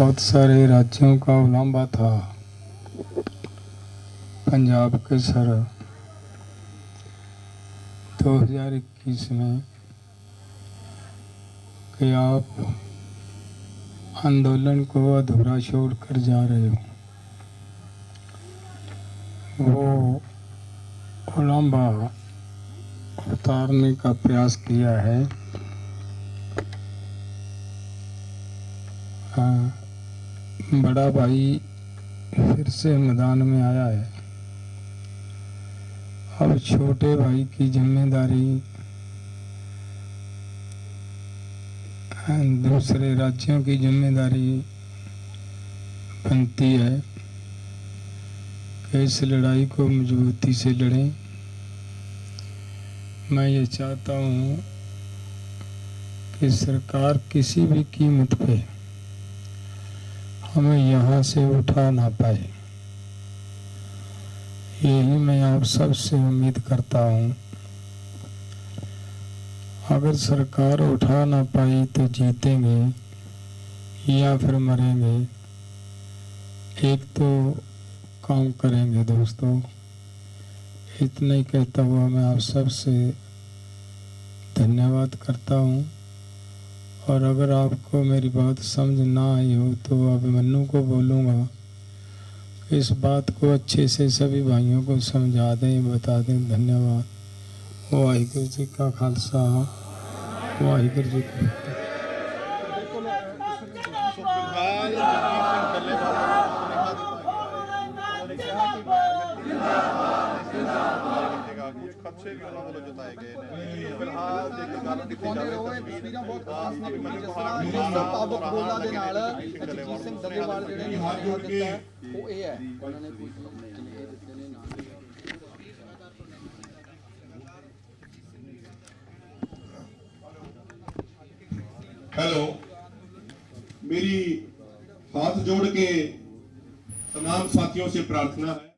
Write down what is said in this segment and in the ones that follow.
बहुत सारे राज्यों का उलाम्बा था। पंजाब के सर 2021 में कि आप आंदोलन को अधूरा छोड़ कर जा रहे हो वो उलाम्बा उतारने का प्रयास किया है। हाँ, बड़ा भाई फिर से मैदान में आया है। अब छोटे भाई की ज़िम्मेदारी दूसरे राज्यों की ज़िम्मेदारी बनती है कि इस लड़ाई को मजबूती से लड़ें। मैं ये चाहता हूँ कि सरकार किसी भी कीमत पे हमें यहाँ से उठा ना पाए। यही मैं आप सबसे उम्मीद करता हूँ। अगर सरकार उठा ना पाई तो जीतेंगे या फिर मरेंगे, एक तो काम करेंगे दोस्तों। इतना ही कहता हुआ मैं आप सबसे धन्यवाद करता हूँ। और अगर आपको मेरी बात समझ ना आई हो तो अभिमन्यु को बोलूँगा इस बात को अच्छे से सभी भाइयों को समझा दें बता दें धन्यवाद वाहिगुरु जी का खालसा वाहिगुरु जी की ਫਿਲਹਾਲ ਜੇ ਕੋਈ ਗੱਲ ਕੀਤੀ ਜਾਵੇ ਤਸਵੀਰ ਬਹੁਤ ਖਾਸ ਨੇ ਅਭਿਮਨਿਊ ਜਿਸ ਪਹਾੜ ਤਰ੍ਹਾਂ ਤੋਂ ਪਾਵਕ ਬੋਲਾ ਦੇ ਨਾਲ ਜਗਜੀਤ ਜਗਜੀਤ ਸਿੰਘ ਦੱਲੇਵਾਲ ਜਿਹੜੇ ਨੇ ਹੱਥ ਜੋੜ ਦਿੱਤਾ ਹੈ, ਉਹ ਇਹ ਹੈ ਉਹਨਾਂ ਨੇ ਕੋਈ ਚਿਹਰੇ ਦਿੱਤੇ ਨੇ ਨਾਮ हेलो मेरी हाथ जोड़ के तमाम साथियों से प्रार्थना है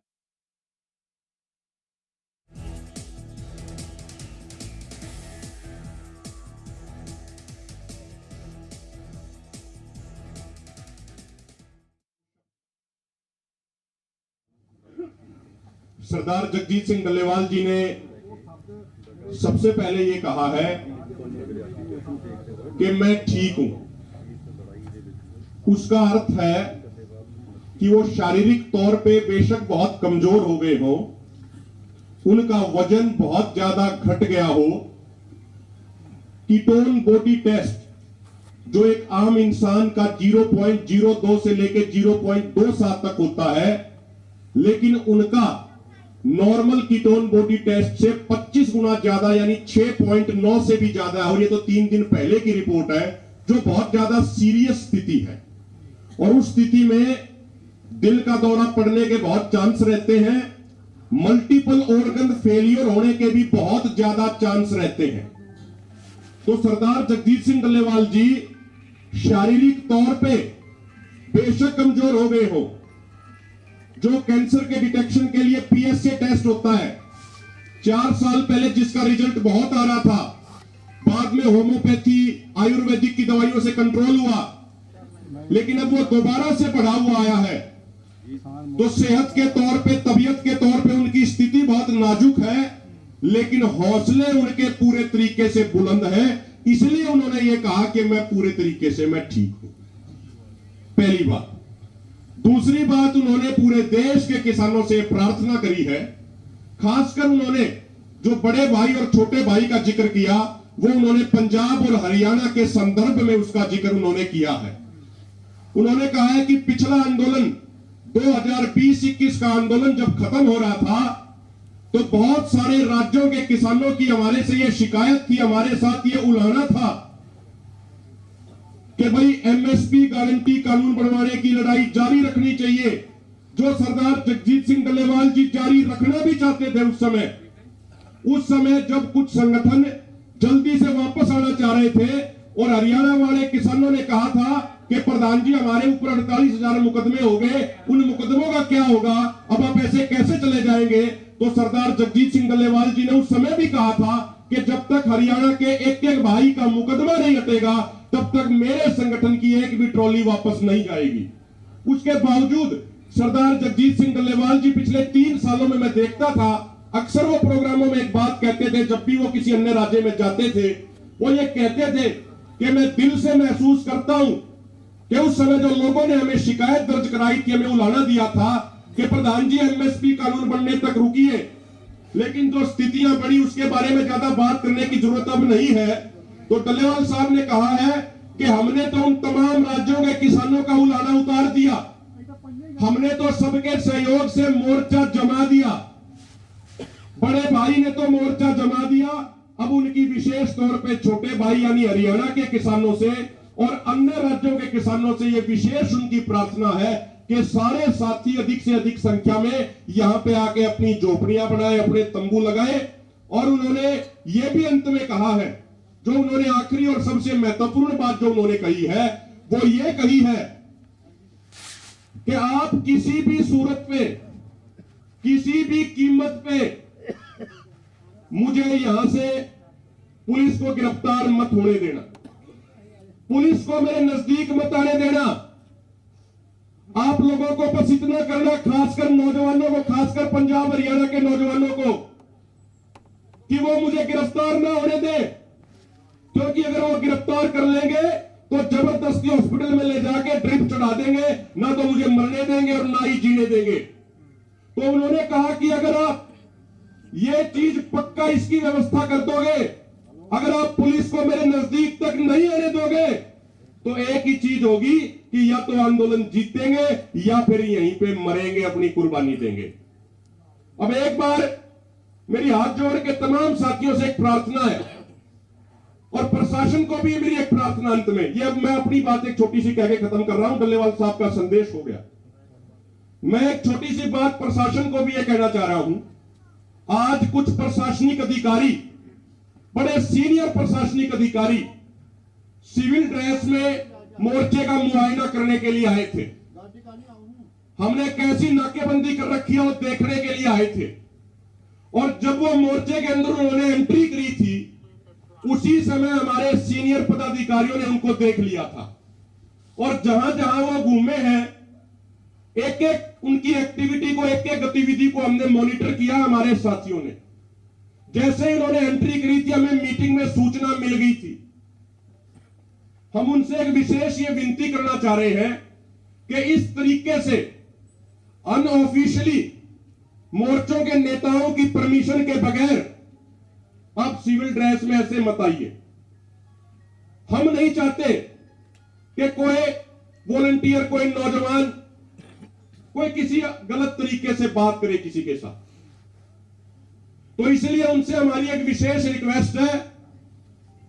सरदार जगजीत सिंह डल्लेवाल जी ने सबसे पहले ये कहा है कि मैं ठीक हूँ। उसका अर्थ है कि वो शारीरिक तौर पे बेशक बहुत कमज़ोर हो गए हो, उनका वज़न बहुत ज़्यादा घट गया हो कीटोन बॉडी टेस्ट जो एक आम इंसान का 0.02 से लेकर 0.27 तक होता है, लेकिन उनका नॉर्मल कीटोन बॉडी टेस्ट से 25 गुना ज़्यादा, यानी 6.9 से भी ज़्यादा और ये तो तीन दिन पहले की रिपोर्ट है, जो बहुत ज़्यादा सीरियस स्थिति है। और उस स्थिति में दिल का दौरा पड़ने के बहुत चांस रहते हैं। मल्टीपल ऑर्गन फेलियर होने के भी बहुत ज़्यादा चांस रहते हैं। तो सरदार जगजीत सिंह डल्लेवाल जी, शारीरिक तौर पे बेशक कमज़ोर हो गए हो जो कैंसर के डिटेक्शन के लिए पीएसए टेस्ट होता है। चार साल पहले जिसका रिज़ल्ट बहुत आ रहा था, बाद में होम्योपैथी, आयुर्वेदिक की दवाइयों से कंट्रोल हुआ। लेकिन अब वो दोबारा से बढ़ा हुआ आया है। तो सेहत के तौर पे, तबीयत के तौर पे उनकी स्थिति बहुत नाजुक है, लेकिन हौसले उनके पूरे तरीके से बुलंद है। इसलिए उन्होंने ये कहा कि मैं पूरे तरीके से मैं ठीक हूँ। पहली बात। दूसरी बात उन्होंने पूरे देश के किसानों से प्रार्थना करी है। खासकर उन्होंने जो बड़े भाई और छोटे भाई का ज़िक्र किया, वो उन्होंने पंजाब और हरियाणा के संदर्भ में उसका ज़िक्र उन्होंने किया है। उन्होंने कहा है कि पिछला आंदोलन 2020-21 का आंदोलन जब खत्म हो रहा था तो बहुत सारे राज्यों के किसानों की हमारे से ये शिकायत थी, हमारे साथ ये उलाना था कि भाई एमएसपी गारंटी कानून बनवाने की लड़ाई जारी रखनी चाहिए, जो सरदार जगजीत सिंह डल्लेवाल जी जारी रखना भी चाहते थे उस समय। उस समय जब कुछ संगठन जल्दी से वापस आना चाह रहे थे, और हरियाणा वाले किसानों ने कहा था कि प्रधान जी, हमारे ऊपर अड़तालीस हज़ार मुकदमे हो गए, उन मुकदमों का क्या होगा? अब आप ऐसे कैसे चले जाएँगे? तो सरदार जगजीत सिंह डल्लेवाल जी ने उस समय भी कहा था कि जब तक हरियाणा के एक एक भाई का मुकदमा नहीं हटेगा तब तक मेरे संगठन की एक भी ट्रॉली वापस नहीं जाएगी उसके बावजूद सरदार जगजीत सिंह डल्लेवाल जी पिछले तीन सालों में मैं देखता था, अक्सर वो प्रोग्रामों में एक बात कहते थे, जब भी वो किसी अन्य राज्य में जाते थे, वो ये कहते थे कि मैं दिल से महसूस करता हूँ कि उस समय जो लोगों ने हमें शिकायत दर्ज कराई थी, हमें उलाना दिया था कि प्रधान जी एमएसपी कानून बनने तक रुकिए। लेकिन जो स्थितियाँ बड़ी, उसके बारे में ज़्यादा बात करने की ज़रूरत अब नहीं है। तो डल्लेवाल साहब ने कहा है कि हमने तो उन तमाम राज्यों के किसानों का उलाना उतार दिया। हमने तो सबके सहयोग से मोर्चा जमा दिया। बड़े भाई ने तो मोर्चा जमा दिया। अब उनकी विशेष तौर पे छोटे भाई यानी हरियाणा के किसानों से और अन्य राज्यों के किसानों से यह विशेष उनकी प्रार्थना है कि सारे साथी अधिक से अधिक संख्या में यहाँ पे आके अपनी झोपड़ियाँ बनाए, अपने तंबू लगाए। और उन्होंने ये भी अंत में कहा है जो उन्होंने आखिरी और सबसे महत्वपूर्ण बात जो उन्होंने कही है, वो ये कही है कि आप किसी भी सूरत पे, किसी भी कीमत पे मुझे यहाँ से पुलिस को गिरफ़्तार मत होने देना। पुलिस को मेरे नज़दीक मत आने देना। आप लोगों को बस इतना करना, खासकर नौजवानों को, खासकर पंजाब हरियाणा के नौजवानों को, कि वो मुझे गिरफ़्तार ना होने दे। क्योंकि अगर वो गिरफ़्तार कर लेंगे तो ज़बरदस्ती हॉस्पिटल में ले जाके ड्रिप चढ़ा देंगे, ना तो मुझे मरने देंगे और ना ही जीने देंगे। तो उन्होंने कहा कि अगर आप ये चीज़ पक्का इसकी व्यवस्था कर दोगे, अगर आप पुलिस को मेरे नज़दीक तक नहीं आने दोगे तो एक ही चीज़ होगी कि या तो आंदोलन जीतेंगे, या फिर यहीं पे मरेंगे, अपनी कुर्बानी देंगे। अब एक बार मेरी हाथ जोड़ के तमाम साथियों से एक प्रार्थना है। और प्रशासन को भी मेरी एक प्रार्थना अंत में। ये अब मैं अपनी बात एक छोटी सी कह के खत्म कर रहा हूँ डल्लेवाल साहब का संदेश हो गया। मैं एक छोटी सी बात प्रशासन को भी यह कहना चाह रहा हूँ, आज कुछ प्रशासनिक अधिकारी, बड़े सीनियर प्रशासनिक अधिकारी सिविल ड्रेस में मोर्चे का मुआयना करने के लिए आए थे। हमने कैसी नाकेबंदी कर रखी है वो देखने के लिए आए थे। और जब वो मोर्चे के अंदर उन्होंने एंट्री करी थी उसी समय हमारे सीनियर पदाधिकारियों ने उनको देख लिया था। और जहाँ जहाँ वो घूमे हैं एक एक उनकी एक्टिविटी को एक एक गतिविधि को हमने मॉनिटर किया हमारे साथियों ने। जैसे उन्होंने एंट्री करी थी, हमें मीटिंग में सूचना मिल गई थी। हम उनसे एक विशेष ये विनती करना चाह रहे हैं कि इस तरीके से अनऑफिशियली मोर्चों के नेताओं की परमिशन के बगैर आप सिविल ड्रेस में ऐसे मत आइए। हम नहीं चाहते कि कोई वॉलंटियर, कोई नौजवान, कोई किसी गलत तरीके से बात करे किसी के साथ। तो इसलिए उनसे हमारी एक विशेष रिक्वेस्ट है,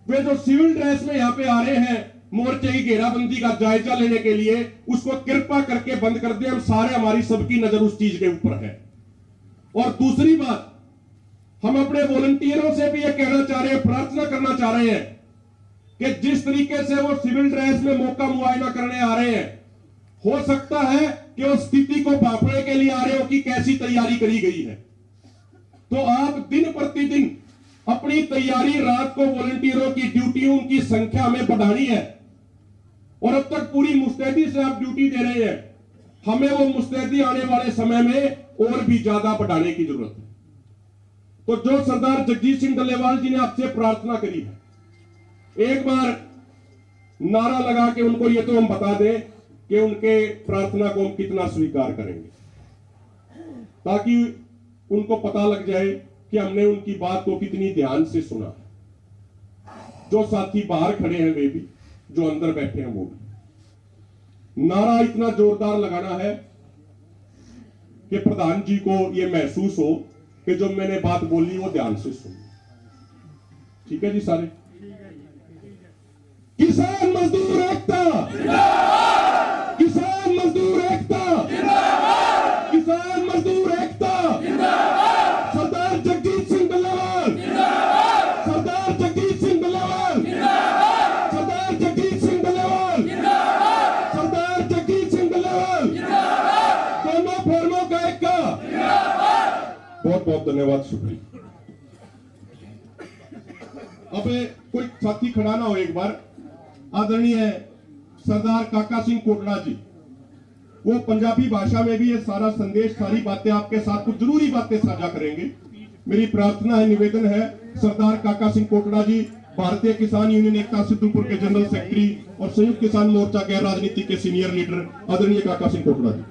वे जो सिविल ड्रेस में यहाँ पे आ रहे हैं मोर्चे की घेराबंदी का जायजा लेने के लिए, उसको कृपा करके बंद कर दें। हम सारे हमारी सबकी नज़र उस चीज़ के ऊपर है। और दूसरी बात हम अपने वॉलंटियरों से भी ये कहना चाह रहे हैं, प्रार्थना करना चाह रहे हैं कि जिस तरीके से वो सिविल ड्रेस में मौका मुआयना करने आ रहे हैं, हो सकता है कि उस स्थिति को भापने के लिए आ रहे हो कि कैसी तैयारी करी गई है। तो आप दिन प्रतिदिन अपनी तैयारी रात को वॉलंटियरों की ड्यूटियों की संख्या में बढ़ानी है और अब तक पूरी मुस्तैदी से आप ड्यूटी दे रहे हैं। हमें वो मुस्तैदी आने वाले समय में और भी ज़्यादा बढ़ाने की ज़रूरत है। तो जो सरदार जगजीत सिंह डल्लेवाल जी ने आपसे प्रार्थना करी है, एक बार नारा लगा के उनको ये तो हम बता दें कि उनके प्रार्थना को हम कितना स्वीकार करेंगे, ताकि उनको पता लग जाए कि हमने उनकी बात को कितनी ध्यान से सुना जो साथी बाहर खड़े हैं वे भी, जो अंदर बैठे हैं वो भी। नारा इतना जोरदार लगाना है कि प्रधान जी को यह महसूस हो कि जो मैंने बात बोली वो ध्यान से सुन। ठीक है जी सारे? किसान मजदूर एकता। किसान मजदूर एकता। बहुत धन्यवाद शुक्रिया अब कोई साथी खड़ा ना हो एक बार। आदरणीय सरदार काका सिंह कोटड़ा जी, वो पंजाबी भाषा में भी ये सारा संदेश, सारी बातें आपके साथ, कुछ ज़रूरी बातें साझा करेंगे। मेरी प्रार्थना है, निवेदन है, सरदार काका सिंह कोटड़ा जी, भारतीय किसान यूनियन एकता सिद्धूपुर के जनरल सेक्रेटरी और संयुक्त किसान मोर्चा के राजनीति के सीनियर लीडर आदरणीय काका सिंह कोटड़ा जी।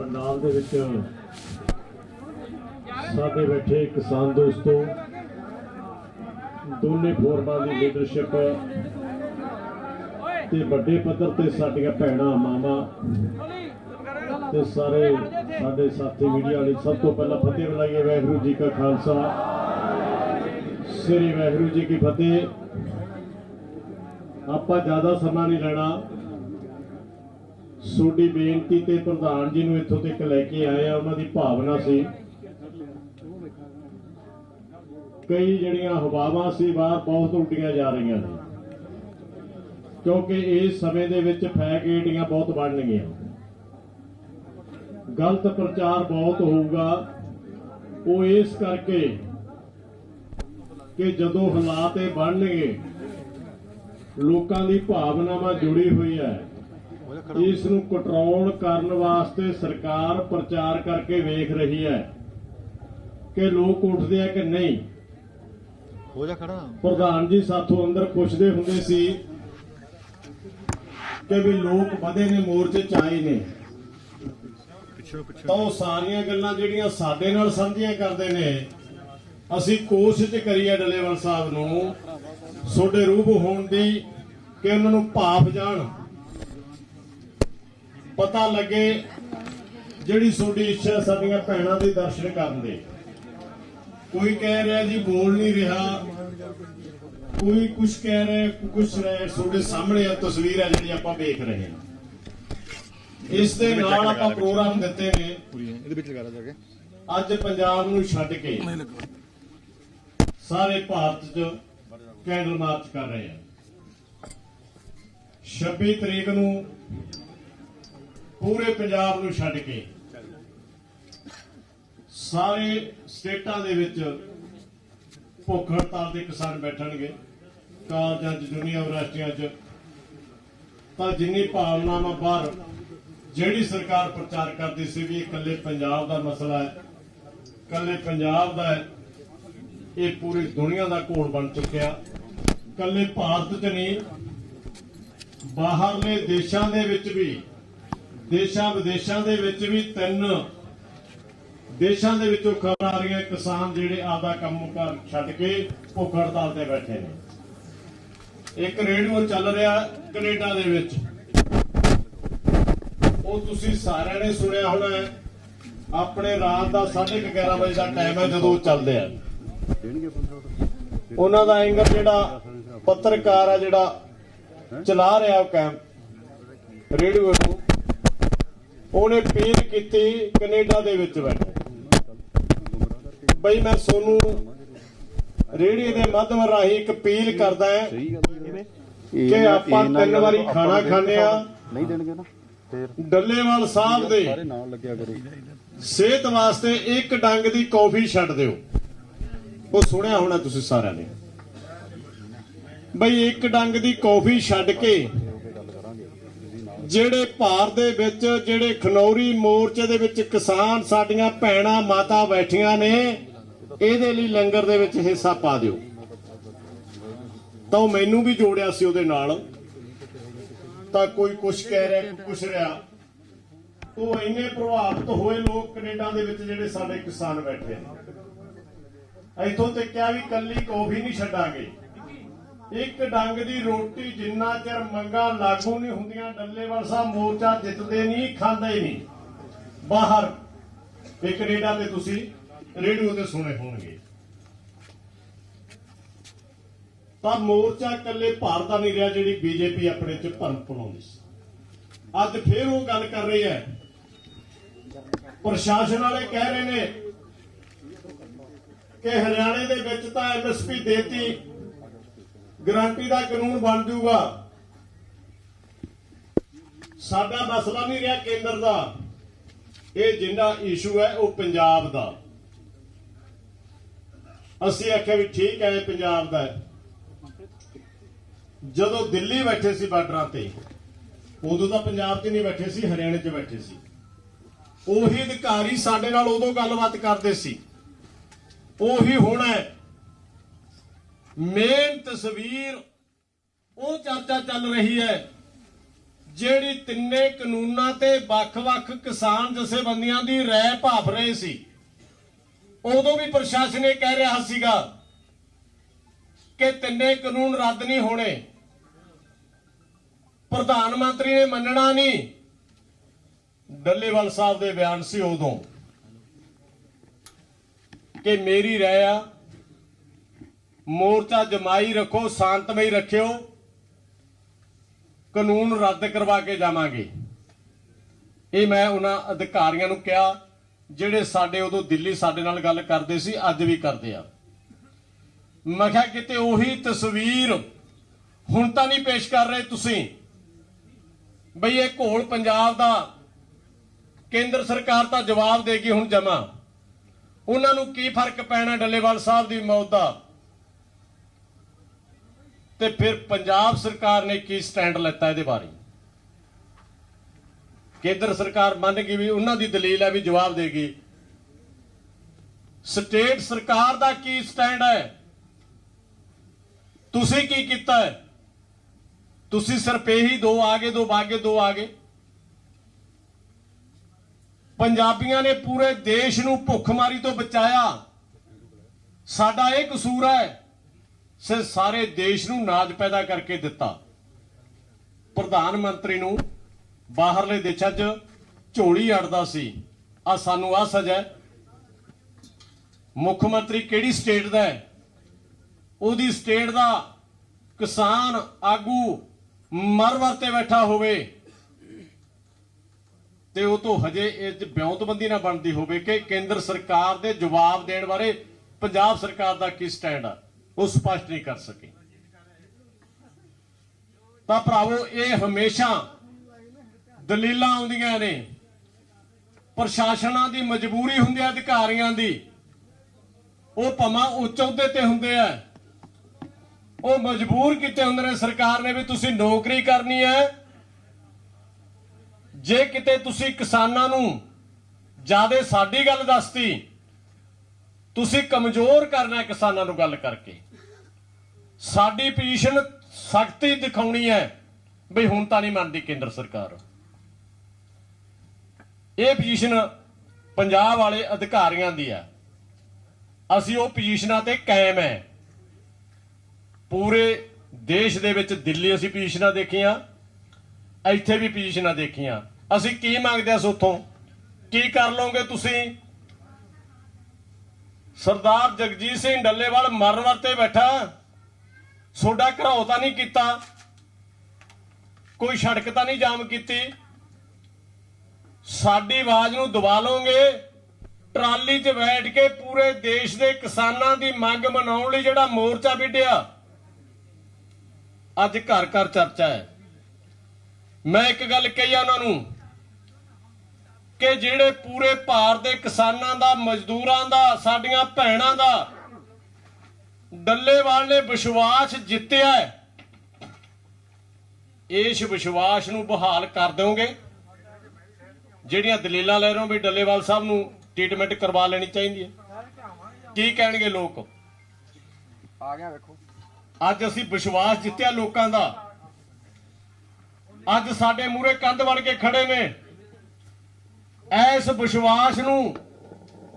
ਪੰਡਾਲ ਦੇ ਵਿੱਚ ਸਾਡੇ ਬੈਠੇ ਕਿਸਾਨ ਦੋਸਤੋ, ਦੋਨੇ ਫੋਰਮਾਂ ਦੀ ਲੀਡਰਸ਼ਿਪ ਤੇ ਵੱਡੇ ਪੱਧਰ ਤੇ ਸਾਡੀਆਂ ਭੈਣਾਂ, ਮਾਵਾਂ ਤੇ ਸਾਰੇ ਸਾਡੇ ਸਾਥੀ ਮੀਡੀਆ ਵਾਲੇ ਸਭ ਤੋਂ ਪਹਿਲਾਂ ਫਤਿਹ ਬੁਲਾਈਏ ਵਾਹਿਗੁਰੂ ਜੀ ਕਾ ਖਾਲਸਾ। ਸ੍ਰੀ ਵਾਹਿਗੁਰੂ ਜੀ ਕੀ ਫਤਿਹ। ਆਪਾਂ ਜ਼ਿਆਦਾ ਸਮਾਂ ਨਹੀਂ ਲੈਣਾ। ਤੁਹਾਡੀ ਬੇਨਤੀ ਤੇ ਪ੍ਰਧਾਨ ਜੀ ਨੂੰ ਇੱਥੋਂ ਤੱਕ ਲੈ ਕੇ ਆਏ ਆ, ਉਹਨਾਂ ਦੀ ਭਾਵਨਾ ਸੀ। ਕਈ ਜਿਹੜੀਆਂ ਹਵਾਵਾਂ ਸੀ, ਬਾਹਰ ਬਹੁਤ ਉੱਡੀਆਂ ਜਾ ਰਹੀਆਂ ਨੇ ਕਿਉਂਕਿ ਇਸ ਸਮੇਂ ਦੇ ਵਿੱਚ ਫੈਕ ਏਡੀਆਂ ਬਹੁਤ ਬਣਨਗੀਆਂ। ਗਲਤ ਪ੍ਰਚਾਰ ਬਹੁਤ ਹੋਊਗਾ। ਉਹ ਇਸ ਕਰਕੇ ਕਿ ਜਦੋਂ ਹਾਲਾਤ ਇਹ ਬਣਨਗੇ, ਲੋਕਾਂ ਦੀ ਭਾਵਨਾਵਾਂ ਜੁੜੀ ਹੋਈ ਹੈ। ਇਸ ਨੂੰ ਕੰਟਰੋਲ ਕਰਨ ਵਾਸਤੇ ਸਰਕਾਰ ਪ੍ਰਚਾਰ ਕਰਕੇ ਵੇਖ ਰਹੀ ਹੈ ਕਿ ਲੋਕ ਉੱਠਦੇ ਆ ਕਿ ਨਹੀਂ। ਹੋ ਜਾ ਖੜਾ। ਪ੍ਰਧਾਨ ਜੀ ਸਾਥੋਂ ਅੰਦਰ ਪੁੱਛਦੇ ਹੁੰਦੇ ਸੀ ਕਿ ਵੀ ਲੋਕ ਵਧੇ ਨੇ ਮੋਰਚੇ ਚ ਆਏ ਨੇ। ਪਿੱਛੇ ਪਿੱਛੇ। ਤਾਂ ਉਹ ਸਾਰੀਆਂ ਗੱਲਾਂ ਜਿਹੜੀਆਂ ਸਾਡੇ ਨਾਲ ਸਾਂਝੀਆਂ ਕਰਦੇ ਨੇ ਅਸੀਂ ਕੋਸ਼ਿਸ਼ ਕਰੀਏ ਡੱਲੇਵਾਲ ਸਾਹਿਬ ਨੂੰ ਤੁਹਾਡੇ ਰੂਪ ਹੋਣ ਦੀ ਕਿ ਉਹਨਾਂ ਨੂੰ ਭਾਫ ਜਾਣ। ਪਤਾ ਲੱਗੇ ਜਿਹੜੀ ਤੁਹਾਡੀ ਇੱਛਾ ਸਾਡੀਆਂ ਭੈਣਾਂ ਦੇ ਦਰਸ਼ਨ ਕਰਨ ਦੇ। ਕੋਈ ਕਹਿ ਰਿਹਾ ਜੀ ਬੋਲ ਨਹੀਂ ਰਿਹਾ। ਕੋਈ ਕੁਝ ਕਹਿ ਰਿਹਾ ਕੁਝ ਰਿਹਾ ਤੁਹਾਡੇ ਸਾਹਮਣੇ ਆ ਤਸਵੀਰ ਹੈ ਜਿਹੜੀ ਆਪਾਂ ਵੇਖ ਰਹੇ ਹਾਂ। ਇਸ ਦੇ ਨਾਲ ਆਪਾਂ ਪ੍ਰੋਗਰਾਮ ਦਿੱਤੇ ਨੇ। ਇਹਦੇ ਵਿੱਚ ਲਗਾ ਜਾ ਕੇ। ਅੱਜ ਪੰਜਾਬ ਨੂੰ ਛੱਡ ਕੇ ਸਾਰੇ ਭਾਰਤ 'ਚ ਕੈਂਡਲ ਮਾਰਚ ਕਰ ਰਹੇ ਆ 26 ਤਰੀਕ ਨੂੰ ਪੂਰੇ ਪੰਜਾਬ ਨੂੰ ਛੱਡ ਕੇ ਸਾਰੇ ਸਟੇਟਾਂ ਦੇ ਵਿੱਚ ਭੁੱਖ ਹੜਤਾਲ ਦੇ ਕਿਸਾਨ ਬੈਠਣਗੇ। ਕਾਲਜਾਂ 'ਚ ਦੁਨੀਆ ਯੂਨੀਵਰਸਿਟੀਆਂ 'ਚ ਤਾਂ ਜਿੰਨੀ ਭਾਵਨਾਵਾਂ ਬਾਹਰ ਜਿਹੜੀ ਸਰਕਾਰ ਪ੍ਰਚਾਰ ਕਰਦੀ ਸੀ ਵੀ ਇਹ ਇਕੱਲੇ ਪੰਜਾਬ ਦਾ ਮਸਲਾ ਹੈ, ਇਕੱਲੇ ਪੰਜਾਬ ਦਾ ਹੈ, ਇਹ ਪੂਰੀ ਦੁਨੀਆ ਦਾ ਘੋਲ ਬਣ ਚੁੱਕਿਆ। ਇਕੱਲੇ ਭਾਰਤ 'ਚ ਨਹੀਂ, ਬਾਹਰਲੇ ਦੇਸ਼ਾਂ ਦੇ ਵਿੱਚ ਵੀ ਦੇਸ਼ਾਂ ਵਿਦੇਸ਼ਾਂ ਦੇ ਵਿੱਚ ਵੀ ਤਿੰਨ ਦੇਸ਼ਾਂ ਦੇ ਵਿੱਚੋਂ ਖਬਰ ਆ ਰਹੀਆਂ ਕਿਸਾਨ ਜਿਹੜੇ ਆਪਦਾ ਕੰਮ ਕਰ ਛੱਡ ਕੇ ਭੁੱਖ ਹੜਤਾਲ ਤੇ ਬੈਠੇ ਨੇ। ਇੱਕ ਰੇਡੀਓ ਚੱਲ ਰਿਹਾ ਕੈਨੇਡਾ ਦੇ ਵਿੱਚ। ਉਹ ਤੁਸੀਂ ਸਾਰਿਆਂ ਨੇ ਸੁਣਿਆ ਹੋਣਾ ਹੈ। ਆਪਣੇ ਰਾਤ ਦਾ 11:30 ਵਜੇ ਦਾ ਟਾਈਮ ਹੈ ਜਦੋਂ ਉਹ ਚੱਲਦੇ ਆ। ਉਹਨਾਂ ਦਾ ਐਂਗਰ ਜਿਹੜਾ ਪੱਤਰਕਾਰ ਆ ਜਿਹੜਾ ਚਲਾ ਰਿਹਾ ਉਹ ਕੈਮ। ਰੇਡੀਓ ਨੂੰ ਉਹਨੇ ਅਪੀਲ ਕੀਤੀ ਕੈਨੇਡਾ ਦੇ ਵਿੱਚ ਬੈਠੇ। ਬਈ ਮੈਂ ਸੋਨੂੰ ਰੇਡੀਓ ਦੇ ਮਾਧਿਅਮ ਰਾਹੀਂ ਇੱਕ ਅਪੀਲ ਕਰਦਾ ਹਾਂ ਕਿ ਆਪਾਂ ਤਿੰਨ ਵਾਰੀ ਖਾਣਾ ਖਾਂਦੇ ਆ ਨਹੀਂ ਦੇਣਗੇ ਨਾ। ਡੱਲੇਵਾਲ ਸਾਹਿਬ ਦੇ ਸਾਰੇ ਨਾਲ ਲੱਗਿਆ ਕਰੋ। ਸਿਹਤ ਵਾਸਤੇ ਇੱਕ ਡੰਗ ਦੀ ਕੌਫੀ ਛੱਡ ਦਿਓ। ਉਹ ਸੁਣਿਆ ਹੋਣਾ ਤੁਸੀਂ ਸਾਰਿਆਂ ਨੇ। ਬਈ ਇੱਕ ਡੰਗ ਦੀ ਕੌਫੀ ਛੱਡ ਕੇ ਜਿਹੜੇ ਭਾਰ ਦੇ ਵਿੱਚ, ਜਿਹੜੇ ਖਨੌਰੀ ਮੋਰਚੇ ਦੇ ਵਿੱਚ ਕਿਸਾਨ ਸਾਡੀਆਂ ਭੈਣਾਂ, ਮਾਤਾ ਬੈਠੀਆਂ ਨੇ, ਇਹਦੇ ਲਈ ਲੰਗਰ ਦੇ ਵਿੱਚ ਹਿੱਸਾ ਪਾ ਦਿਓ। ਤਾਂ ਉਹ ਮੈਨੂੰ ਵੀ ਜੋੜਿਆ ਸੀ ਉਹਦੇ ਨਾਲ। ਤਾਂ ਕੋਈ ਕੁਛ ਕਹਿ ਰਿਹਾ, ਕੋਈ ਕੁਛ ਰਿਹਾ। ਉਹ ਇੰਨੇ ਪ੍ਰਭਾਵਿਤ ਹੋਏ ਲੋਕ ਕੈਨੇਡਾ ਦੇ ਵਿੱਚ ਜਿਹੜੇ ਸਾਡੇ ਕਿਸਾਨ ਬੈਠੇ ਨੇ। ਇੱਥੋਂ ਤੇ ਕਿਹਾ ਵੀ ਕੱਲੀ ਕੌਫੀ ਨਹੀਂ ਛੱਡਾਂਗੇ। ਇੱਕ ਡੰਗ ਦੀ ਰੋਟੀ ਜਿੰਨਾ ਚਿਰ ਮੰਗਾ ਲਾਗੂ ਨਹੀਂ ਹੁੰਦੀਆਂ ਡੱਲੇਵਾਲ ਸਾਹਿਬ ਮੋਰਚਾ ਜਿੱਤਦੇ ਨਹੀਂ, ਖਾਂਦੇ ਨਹੀਂ। ਬਾਹਰ ਇਹ ਕੈਨੇਡਾ ਤੇ ਤੁਸੀਂ ਰੇਡੀਓ ਤੇ ਸੁਣੇ ਹੋਣਗੇ। ਤਾਂ ਮੋਰਚਾ ਇਕੱਲੇ ਭਾਰਤ ਦਾ ਨਹੀਂ ਰਿਹਾ ਜਿਹੜੀ ਬੀਜੇਪੀ ਆਪਣੇ ਚ ਭਰਮ ਪਾਉਂਦੀ ਸੀ। ਅੱਜ ਫੇਰ ਉਹ ਗੱਲ ਕਰ ਰਹੀ ਹੈ। ਪ੍ਰਸ਼ਾਸਨ ਵਾਲੇ ਕਹਿ ਰਹੇ ਨੇ ਕਿ ਹਰਿਆਣੇ ਦੇ ਵਿੱਚ ਤਾਂ ਐਮਐਸਪੀ ਦੇਤੀ ਗਰੰਟੀ ਦਾ ਕਾਨੂੰਨ ਬਣ ਜਾਊਗਾ। ਸਾਡਾ ਮਸਲਾ ਨਹੀਂ ਰਿਹਾ ਕੇਂਦਰ ਦਾ। ਇਹ ਜਿੰਨਾ ਇਸ਼ੂ ਹੈ, ਉਹ ਪੰਜਾਬ ਦਾ। ਅਸੀਂ ਆਖਿਆ ਵੀ ਠੀਕ ਹੈ, ਇਹ ਪੰਜਾਬ ਦਾ ਜਦੋਂ ਦਿੱਲੀ ਬੈਠੇ ਸੀ ਬਾਰਡਰਾਂ ਤੇ, ਉਦੋਂ ਤਾਂ ਪੰਜਾਬ 'ਚ ਨਹੀਂ ਬੈਠੇ ਸੀ, ਹਰਿਆਣੇ 'ਚ ਬੈਠੇ ਸੀ। ਉਹੀ ਅਧਿਕਾਰੀ ਸਾਡੇ ਨਾਲ ਉਦੋਂ ਗੱਲਬਾਤ ਕਰਦੇ ਸੀ। ਉਹੀ ਹੁਣ ਹੈ ਮੇਨ ਤਸਵੀਰ ਉਹ ਚਰਚਾ ਚੱਲ ਰਹੀ ਹੈ, ਜਿਹੜੀ ਤਿੰਨੇ ਕਾਨੂੰਨਾਂ ਤੇ ਵੱਖ-ਵੱਖ ਕਿਸਾਨ ਜਥੇਬੰਦੀਆਂ ਦੀ ਰਾਏ ਭਾਫ ਰਹੇ ਸੀ। ਉਦੋਂ ਵੀ ਪ੍ਰਸ਼ਾਸਨ ਇਹ ਕਹਿ ਰਿਹਾ ਸੀਗਾ ਕਿ ਤਿੰਨੇ ਕਾਨੂੰਨ ਰੱਦ ਨਹੀਂ ਹੋਣੇ। ਪ੍ਰਧਾਨ ਮੰਤਰੀ ਨੇ ਮੰਨਣਾ ਨਹੀਂ। ਡੱਲੇਵਾਲ ਸਾਹਿਬ ਦੇ ਬਿਆਨ ਸੀ ਉਦੋਂ ਕਿ ਮੇਰੀ ਰਾਏ ਆ ਮੋਰਚਾ ਜਮਾਈ ਰੱਖੋ, ਸ਼ਾਂਤਮਈ ਰੱਖਿਓ। ਕਾਨੂੰਨ ਰੱਦ ਕਰਵਾ ਕੇ ਜਾਵਾਂਗੇ। ਇਹ ਮੈਂ ਉਹਨਾਂ ਅਧਿਕਾਰੀਆਂ ਨੂੰ ਕਿਹਾ, ਜਿਹੜੇ ਸਾਡੇ ਉਦੋਂ ਦਿੱਲੀ ਸਾਡੇ ਨਾਲ ਗੱਲ ਕਰਦੇ ਸੀ, ਅੱਜ ਵੀ ਕਰਦੇ ਆ। ਮੈਂ ਕਿਹਾ, ਕਿਤੇ ਉਹੀ ਤਸਵੀਰ ਹੁਣ ਤਾਂ ਨਹੀਂ ਪੇਸ਼ ਕਰ ਰਹੇ ਤੁਸੀਂ? ਬਈ ਇਹ ਘੋਲ ਪੰਜਾਬ ਦਾ ਕੇਂਦਰ ਸਰਕਾਰ ਤਾਂ ਜਵਾਬ ਦੇਗੀ ਹੁਣ ਜਮਾ। ਉਹਨਾਂ ਨੂੰ ਕੀ ਫ਼ਰਕ ਪੈਣਾ ਡੱਲੇਵਾਲ ਸਾਹਿਬ ਦੀ ਮੌਤ ਦਾ? ਤੇ ਫਿਰ ਪੰਜਾਬ ਸਰਕਾਰ ਨੇ ਕੀ ਸਟੈਂਡ ਲੈਤਾ ਇਹਦੇ ਬਾਰੇ? ਕੇਂਦਰ ਸਰਕਾਰ ਮੰਨ ਗਈ ਵੀ ਉਹਨਾਂ ਦੀ ਦਲੀਲ ਹੈ ਵੀ ਜਵਾਬ ਦੇਗੀ ਸਟੇਟ ਸਰਕਾਰ ਦਾ ਕੀ ਸਟੈਂਡ ਹੈ? ਤੁਸੀਂ ਕੀ ਕੀਤਾ ਤੁਸੀਂ ਸਿਰਫ ਇਹੀ ਦੋ ਆਗੇ, ਦੋ ਬਾਗੇ, ਦੋ ਆਗੇ। ਪੰਜਾਬੀਆਂ ਨੇ ਪੂਰੇ ਦੇਸ਼ ਨੂੰ ਭੁੱਖਮਾਰੀ ਤੋਂ ਬਚਾਇਆ। ਸਾਡਾ ਇਹ ਕਸੂਰ ਹੈ ਸੇ ਸਾਰੇ ਦੇਸ਼ ਨੂੰ ਨਾਜ ਪੈਦਾ ਕਰਕੇ ਦਿੱਤਾ। ਪ੍ਰਧਾਨ ਮੰਤਰੀ ਨੂੰ ਬਾਹਰਲੇ ਦੇਸ਼ਾਂ 'ਚ ਝੋਲੀ ਅੜਦਾ ਸੀ। ਆ ਸਾਨੂੰ ਆ ਸਜ਼ਾ ਮੁੱਖ ਮੰਤਰੀ ਕਿਹੜੀ ਸਟੇਟ ਦਾ ਹੈ? ਉਹਦੀ ਸਟੇਟ ਦਾ ਕਿਸਾਨ ਆਗੂ ਮਰ ਵਰਤੇ ਬੈਠਾ ਹੋਵੇ ਤੇ ਉਹ ਤੋਂ ਹਜੇ ਇਹ 'ਚ ਬਿਉਂਤਬੰਦੀ ਨਾ ਬਣਦੀ ਹੋਵੇ ਕਿ ਕੇਂਦਰ ਸਰਕਾਰ ਦੇ ਜਵਾਬ ਦੇਣ ਬਾਰੇ ਪੰਜਾਬ ਸਰਕਾਰ ਦਾ ਕੀ ਸਟੈਂਡ ਆ? ਉਹ ਸਪਸ਼ਟ ਨਹੀਂ ਕਰ ਸਕੇ। ਤਾਂ ਭਰਾਵੋ, ਇਹ ਹਮੇਸ਼ਾ ਦਲੀਲਾਂ ਆਉਂਦੀਆਂ ਨੇ। ਪ੍ਰਸ਼ਾਸਨਾਂ ਦੀ ਮਜਬੂਰੀ ਹੁੰਦੀ ਹੈ, ਅਧਿਕਾਰੀਆਂ ਦੀ। ਉਹ ਭਮਾ ਉੱਚ ਅਹੁਦੇ ਤੇ ਹੁੰਦੇ ਆ। ਉਹ ਮਜਬੂਰ ਕੀਤੇ ਹੁੰਦੇ ਨੇ ਸਰਕਾਰ ਨੇ ਵੀ ਤੁਸੀਂ ਨੌਕਰੀ ਕਰਨੀ ਹੈ। ਜੇ ਕਿਤੇ ਤੁਸੀਂ ਕਿਸਾਨਾਂ ਨੂੰ ਜ਼ਿਆਦਾ ਸਾਡੀ ਗੱਲ ਦੱਸਤੀ ਤੁਸੀਂ ਕਮਜ਼ੋਰ ਕਰਨਾ ਕਿਸਾਨਾਂ ਨੂੰ ਗੱਲ ਕਰਕੇ। ਸਾਡੀ ਪੋਜੀਸ਼ਨ ਸਖਤੀ ਦਿਖਾਉਣੀ ਹੈ ਬਈ ਹੁਣ ਤਾਂ ਨਹੀਂ ਮੰਨਦੀ ਕੇਂਦਰ ਸਰਕਾਰ। ਇਹ ਪੋਜੀਸ਼ਨ ਪੰਜਾਬ ਵਾਲੇ ਅਧਿਕਾਰੀਆਂ ਦੀ ਹੈ। ਅਸੀਂ ਉਹ ਪੋਜੀਸ਼ਨਾਂ ਤੇ ਕਾਇਮ ਹੈ। ਪੂਰੇ ਦੇਸ਼ ਦੇ ਵਿੱਚ ਦਿੱਲੀ ਅਸੀਂ ਪੋਜੀਸ਼ਨਾਂ ਦੇਖੀਆਂ, ਇੱਥੇ ਵੀ ਪੋਜੀਸ਼ਨਾਂ ਦੇਖੀਆਂ। ਅਸੀਂ ਕੀ ਮੰਗਦੇ ਆ ਉਥੋਂ ਕੀ ਕਰ ਲਓਗੇ ਤੁਸੀਂ? ਸਰਦਾਰ ਜਗਜੀਤ ਸਿੰਘ ਡੱਲੇਵਾਲ ਮਰਨ ਵਰਤੇ ਬੈਠਾ। ਸੋਡਾ ਘਰਾਓ ਤਾਂ ਨਹੀਂ ਕੀਤਾ। ਕੋਈ ਸੜਕ ਤਾਂ ਨਹੀਂ ਜਾਮ ਕੀਤੀ। ਸਾਡੀ ਆਵਾਜ਼ ਨੂੰ ਦਬਾ ਲਓਗੇ। ਟਰਾਲੀ 'ਚ ਬੈਠ ਕੇ ਪੂਰੇ ਦੇਸ਼ ਦੇ ਕਿਸਾਨਾਂ ਦੀ ਮੰਗ ਮਨਾਉਣ ਲਈ ਜਿਹੜਾ ਮੋਰਚਾ ਵਿੱਢਿਆ। ਅੱਜ ਘਰ ਘਰ ਚਰਚਾ ਹੈ। ਮੈਂ ਇੱਕ ਗੱਲ ਕਹੀ ਆ ਉਹਨਾਂ ਨੂੰ ਕਿ ਜਿਹੜੇ ਪੂਰੇ ਭਾਰਤ ਦੇ ਕਿਸਾਨਾਂ ਦਾ ਮਜ਼ਦੂਰਾਂ ਦਾ ਸਾਡੀਆਂ ਭੈਣਾਂ ਦਾ ਡੱਲੇਵਾਲ ਨੇ ਵਿਸ਼ਵਾਸ ਜਿੱਤਿਆ ਹੈ ਇਸ ਵਿਸ਼ਵਾਸ ਨੂੰ ਬਹਾਲ ਕਰ ਦਿਓਗੇ। ਜਿਹੜੀਆਂ ਦਲੀਲਾਂ ਲੈ ਰਹੇ ਹੋ ਵੀ ਡੱਲੇਵਾਲ ਸਾਹਿਬ ਨੂੰ ਟ੍ਰੀਟਮੈਂਟ ਕਰਵਾ ਲੈਣੀ ਚਾਹੀਦੀ ਹੈ। ਕੀ ਕਹਿਣਗੇ ਲੋਕ? ਆ ਗਿਆ ਵੇਖੋ। ਅੱਜ ਅਸੀਂ ਵਿਸ਼ਵਾਸ ਜਿੱਤਿਆ ਲੋਕਾਂ ਦਾ। ਅੱਜ ਸਾਡੇ ਮੂਹਰੇ ਕੰਧ ਬਣ ਕੇ ਖੜੇ ਨੇ। ਐਸ ਵਿਸ਼ਵਾਸ ਨੂੰ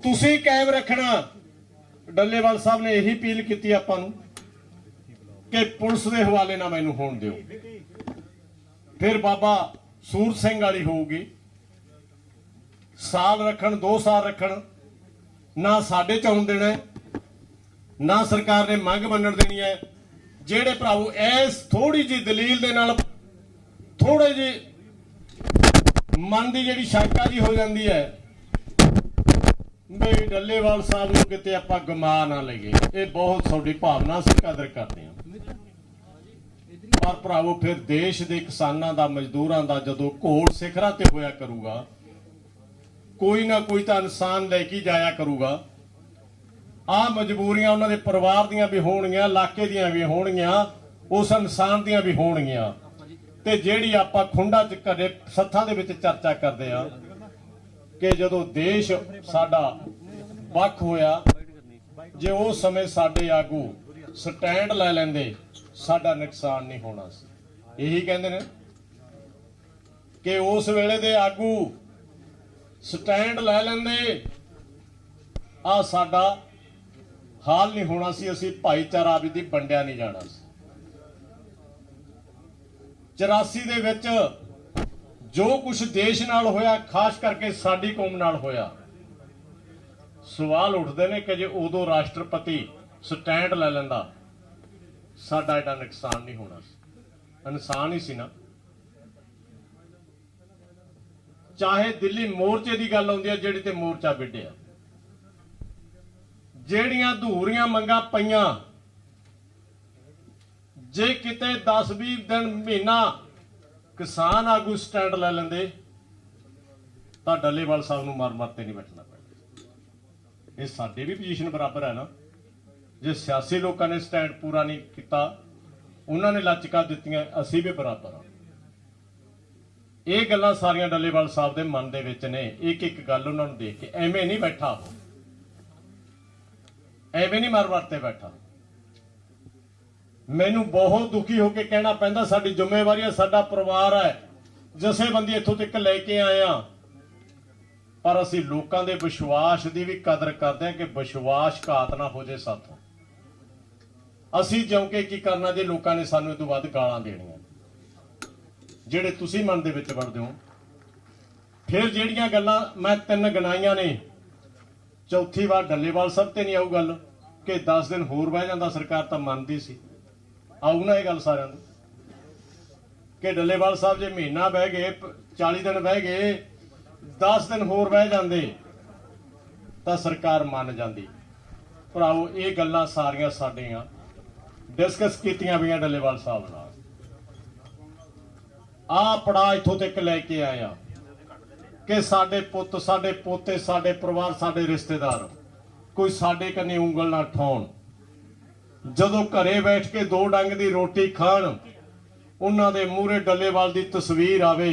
ਤੁਸੀਂ ਕਾਇਮ ਰੱਖਣਾ। ਡੱਲੇਵਾਲ ਸਾਹਿਬ ਨੇ ਇਹੀ ਅਪੀਲ ਕੀਤੀ ਆਪਾਂ ਨੂੰ ਕਿ ਪੁਲਿਸ ਦੇ ਹਵਾਲੇ ਨਾਲ ਮੈਨੂੰ ਹੋਣ ਦਿਓ। ਫਿਰ ਬਾਬਾ ਸੂਰ ਸਿੰਘ ਵਾਲੀ ਹੋਊਗੀ। ਸਾਲ ਰੱਖਣ 2 ਸਾਲ ਰੱਖਣ, ਨਾ ਸਾਡੇ ਚ ਆਉਣ ਦੇਣਾ ਨਾ ਸਰਕਾਰ ਨੇ ਮੰਗ ਮੰਨਣ ਦੇਣੀ ਹੈ। ਜਿਹੜੇ ਭਰਾਵੋ ਇਸ ਥੋੜੀ ਜੀ ਦਲੀਲ ਦੇ ਨਾਲ ਥੋੜੇ ਜੀ ਮਨ ਦੀ ਜਿਹੜੀ ਸ਼ੰਕਾ ਜੀ ਹੋ ਜਾਂਦੀ ਹੈ ਵੀ ਡੱਲੇਵਾਲ ਸਾਹਿਬ ਨੂੰ ਕਿਤੇ ਆਪਾਂ ਗਮਾ ਨਾ ਲਈਏ। ਇਹ ਬਹੁਤ ਤੁਹਾਡੀ ਭਾਵਨਾ ਸੀ ਕਦਰ ਕਰਦੇ ਹਾਂ। ਪਰ ਭਰਾਵੋ, ਫਿਰ ਦੇਸ਼ ਦੇ ਕਿਸਾਨਾਂ ਦਾ, ਮਜ਼ਦੂਰਾਂ ਦਾ ਜਦੋਂ ਘੋੜ ਸਿਖਰਾਂ ਤੇ ਹੋਇਆ ਕਰੂਗਾ, ਕੋਈ ਨਾ ਕੋਈ ਤਾਂ ਇਨਸਾਨ ਲੈ ਕੇ ਜਾਇਆ ਕਰੂਗਾ। ਆ ਮਜਬੂਰੀਆਂ ਉਹਨਾਂ ਦੇ ਪਰਿਵਾਰ ਦੀਆਂ ਵੀ ਹੋਣਗੀਆਂ, ਇਲਾਕੇ ਦੀਆਂ ਵੀ ਹੋਣਗੀਆਂ, ਉਸ ਇਨਸਾਨ ਦੀਆਂ ਵੀ ਹੋਣਗੀਆਂ। ਤੇ ਜਿਹੜੀ ਆਪਾਂ ਖੁੰਡਾ ਚ ਘਰੇ ਸੱਥਾਂ ਦੇ ਵਿੱਚ ਚਰਚਾ ਕਰਦੇ ਆ ਕਿ ਜਦੋਂ ਦੇਸ਼ ਸਾਡਾ ਵੱਖ ਹੋਇਆ, ਜੇ ਉਸ ਸਮੇਂ ਸਾਡੇ ਆਗੂ ਸਟੈਂਡ ਲੈ ਲੈਂਦੇ, ਸਾਡਾ ਨੁਕਸਾਨ ਨਹੀਂ ਹੋਣਾ ਸੀ। ਇਹੀ ਕਹਿੰਦੇ ਨੇ ਕਿ ਉਸ ਵੇਲੇ ਦੇ ਆਗੂ ਸਟੈਂਡ ਲੈ ਲੈਂਦੇ ਆ ਸਾਡਾ ਹਾਲ ਨਹੀਂ ਹੋਣਾ ਸੀ, ਅਸੀਂ ਭਾਈਚਾਰਾ ਵੀ ਦੀ ਵੰਡਿਆ ਨਹੀਂ ਜਾਣਾ ਸੀ। 84 ਦੇ ਵਿੱਚ ਜੋ ਕੁਝ ਦੇਸ਼ ਨਾਲ ਹੋਇਆ, ਖਾਸ ਕਰਕੇ ਸਾਡੀ ਕੌਮ ਨਾਲ ਹੋਇਆ, ਸਵਾਲ ਉੱਠਦੇ ਨੇ ਕਿ ਜੇ ਉਦੋਂ ਰਾਸ਼ਟਰਪਤੀ ਸਟੈਂਡ ਲੈ ਲੈਂਦਾ, ਸਾਡਾ ਇਹਦਾ ਨੁਕਸਾਨ ਨਹੀਂ ਹੋਣਾ ਸੀ। ਇਨਸਾਨ ਹੀ ਸੀ ਨਾ। ਚਾਹੇ ਦਿੱਲੀ ਮੋਰਚੇ ਦੀ ਗੱਲ ਆਉਂਦੀ ਹੈ, ਜਿਹੜੀ ਤੇ ਮੋਰਚਾ ਵਿੱਢਿਆ। ਜਿਹੜੀਆਂ ਧੂਰੀਆਂ ਮੰਗਾਂ ਪਈਆਂ ਜੇ ਕਿਤੇ 10-20 ਦਿਨ ਮਹੀਨਾ ਕਿਸਾਨ ਆਗੂ ਸਟੈਂਡ ਲੈ ਲੈਂਦੇ, ਤਾਂ ਡੱਲੇਵਾਲ ਸਾਹਿਬ ਨੂੰ ਮਰ ਮਰ ਤੇ ਨਹੀਂ ਬੈਠਣਾ ਪੈਂਦਾ। ਇਹ ਸਾਡੇ ਵੀ ਪੋਜੀਸ਼ਨ ਬਰਾਬਰ ਹੈ ਨਾ। ਜੇ ਸਿਆਸੀ ਲੋਕਾਂ ਨੇ ਸਟੈਂਡ ਪੂਰਾ ਨਹੀਂ ਕੀਤਾ, ਉਹਨਾਂ ਨੇ ਲਚਕਾਂ ਦਿੱਤੀਆਂ, ਅਸੀਂ ਵੀ ਬਰਾਬਰ ਹਾਂ। ਇਹ ਗੱਲਾਂ ਸਾਰੀਆਂ ਡੱਲੇਵਾਲ ਸਾਹਿਬ ਦੇ ਮਨ ਦੇ ਵਿੱਚ ਨੇ। ਇੱਕ ਇੱਕ ਗੱਲ ਉਹਨਾਂ ਨੂੰ ਦੇਖ ਕੇ ਐਵੇਂ ਨਹੀਂ ਬੈਠਾ ਉਹ। ਐਵੇਂ ਨਹੀਂ ਮਰ ਮਰ ਬੈਠਾ। ਮੈਨੂੰ ਬਹੁਤ ਦੁਖੀ ਹੋ ਕੇ ਕਹਿਣਾ ਪੈਂਦਾ, ਸਾਡੀ ਜ਼ਿੰਮੇਵਾਰੀ ਹੈ, ਸਾਡਾ ਪਰਿਵਾਰ ਹੈ। ਜਸੇਬੰਦੀ ਇੱਥੋਂ ਤੱਕ ਲੈ ਕੇ ਆਏ ਆ ਪਰ ਅਸੀਂ ਲੋਕਾਂ ਦੇ ਵਿਸ਼ਵਾਸ ਦੀ ਵੀ ਕਦਰ ਕਰਦੇ ਹਾਂ ਕਿ ਵਿਸ਼ਵਾਸ ਘਾਤ ਨਾ ਹੋ ਜੇ ਸਾਥੋਂ। ਅਸੀਂ ਜਿਉਂਕਿ ਕੀ ਕਰਨਾ ਜੇ ਲੋਕਾਂ ਨੇ ਸਾਨੂੰ ਇਹ ਤੋਂ ਵੱਧ ਗਾਲਾਂ ਦੇਣੀਆਂ ਜਿਹੜੇ ਤੁਸੀਂ ਮਨ ਦੇ ਵਿੱਚ ਵੜਦੇ ਹੋ। ਫਿਰ ਜਿਹੜੀਆਂ ਗੱਲਾਂ ਮੈਂ ਤਿੰਨ ਗਣਾਈਆਂ ਨੇ। ਚੌਥੀ ਵਾਰ ਡੱਲੇਵਾਲ ਸਾਹਿਬ ਤੇ ਨਹੀਂ ਆਊ ਗੱਲ, ਕਿ 10 ਦਿਨ ਹੋਰ ਬਹਿ ਜਾਂਦਾ ਸਰਕਾਰ ਤਾਂ ਮੰਨਦੀ ਸੀ। ਆਊ ਨਾ ਇਹ ਗੱਲ ਸਾਰਿਆਂ ਨੂੰ। ਕਿ ਡੱਲੇਵਾਲ ਸਾਹਿਬ ਜੇ ਮਹੀਨਾ ਬਹਿ ਗਏ, ਪ- 40 ਦਿਨ ਬਹਿ ਗਏ 10 ਦਿਨ ਹੋਰ ਬਹਿ ਜਾਂਦੇ, ਤਾਂ ਸਰਕਾਰ ਮੰਨ ਜਾਂਦੀ। ਭਰਾਓ ਇਹ ਗੱਲਾਂ ਸਾਰੀਆਂ ਸਾਡੀਆਂ ਡਿਸਕਸ ਕੀਤੀਆਂ ਵੀਆਂ ਡੱਲੇਵਾਲ ਸਾਹਿਬ ਨਾਲ। ਆ ਪੜਾ ਇੱਥੋਂ ਤੱਕ ਲੈ ਕੇ ਆਇਆ ਕਿ ਸਾਡੇ ਪੁੱਤ, ਸਾਡੇ ਪੋਤੇ, ਸਾਡੇ ਪਰਿਵਾਰ, ਸਾਡੇ ਰਿਸ਼ਤੇਦਾਰ ਕੋਈ ਸਾਡੇ ਕੰਨੀ ਉਂਗਲ ਨਾ ਠਾਉਣ। ਜਦੋਂ ਘਰੇ ਬੈਠ ਕੇ ਦੋ ਡੰਗ ਦੀ ਰੋਟੀ ਖਾਣ, ਉਹਨਾਂ ਦੇ ਮੂਹਰੇ ਡੱਲੇਵਾਲ ਦੀ ਤਸਵੀਰ ਆਵੇ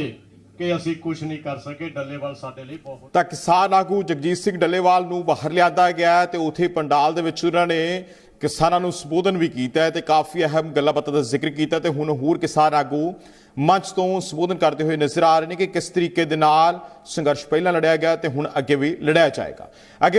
ਕਿ ਅਸੀਂ ਕੁਝ ਨਹੀਂ ਕਰ ਸਕੇ। ਡੱਲੇਵਾਲ ਸਾਡੇ ਲਈ ਬਹੁਤ ਤਾਂ ਕਿਸਾਨ ਆਗੂ ਜਗਜੀਤ ਸਿੰਘ ਡੱਲੇਵਾਲ ਨੂੰ ਬਾਹਰ ਲਿਆਦਾ ਗਿਆ ਤੇ ਉਥੇ ਪੰਡਾਲ ਦੇ ਵਿੱਚ ਉਹਨਾਂ ਨੇ ਕਿਸਾਨਾਂ ਨੂੰ ਸੰਬੋਧਨ ਵੀ ਕੀਤਾ ਤੇ ਕਾਫੀ ਅਹਿਮ ਗੱਲਾਂ ਬਾਤਾਂ ਦਾ ਜ਼ਿਕਰ ਕੀਤਾ ਤੇ ਹੁਣ ਹੋਰ ਕਿਸਾਨ ਆਗੂ ਮੰਚ ਤੋਂ ਸੰਬੋਧਨ ਕਰਦੇ ਹੋਏ ਨਜ਼ਰ ਆ ਰਹੇ ਨੇ ਕਿ ਕਿਸ ਤਰੀਕੇ ਦੇ ਨਾਲ ਸੰਘਰਸ਼ ਪਹਿਲਾਂ ਲੜਿਆ ਗਿਆ ਤੇ ਹੁਣ ਅੱਗੇ ਵੀ ਲੜਿਆ ਜਾਏਗਾ। ਅੱਗੇ